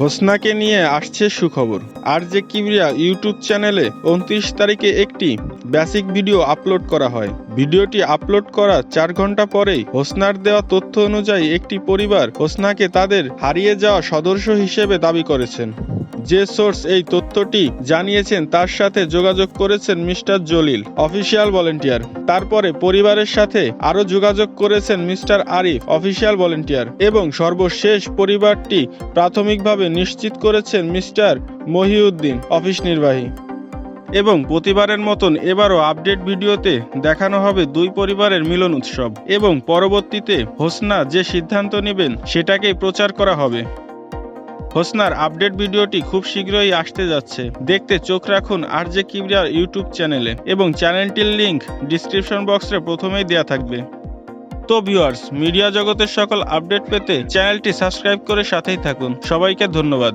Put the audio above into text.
হোসনাকে নিয়ে আসছে সুখবর। আর যে কিবরিয়া ইউটিউব চ্যানেলে উনত্রিশ তারিখে একটি বেসিক ভিডিও আপলোড করা হয়। ভিডিওটি আপলোড করা চার ঘণ্টা পরেই হোসনার দেওয়া তথ্য অনুযায়ী একটি পরিবার হোসনাকে তাদের হারিয়ে যাওয়া সদস্য হিসেবে দাবি করেছেন। যে সোর্স এই তথ্যটি জানিয়েছেন তার সাথে যোগাযোগ করেছেন মিস্টার জলিল, অফিসিয়াল ভলেন্টিয়ার। তারপরে পরিবারের সাথে আরও যোগাযোগ করেছেন মিস্টার আরিফ, অফিসিয়াল ভলেন্টিয়ার। এবং সর্বশেষ পরিবারটি প্রাথমিকভাবে নিশ্চিত করেছেন মিস্টার মহিউদ্দিন, অফিস নির্বাহী। এবং প্রতিবারের মতন এবারও আপডেট ভিডিওতে দেখানো হবে দুই পরিবারের মিলন উৎসব। এবং পরবর্তীতে হোসনা যে সিদ্ধান্ত নেবেন, সেটাকেই প্রচার করা হবে। হোসনার আপডেট ভিডিওটি খুব শীঘ্রই আসতে যাচ্ছে। দেখতে চোখ রাখুন আর জে কিবরিয়ার ইউটিউব চ্যানেলে এবং চ্যানেলটির লিঙ্ক ডিসক্রিপশন বক্সে প্রথমেই দেওয়া থাকবে। তো ভিউয়ার্স, মিডিয়া জগতের সকল আপডেট পেতে চ্যানেলটি সাবস্ক্রাইব করে সাথেই থাকুন। সবাইকে ধন্যবাদ।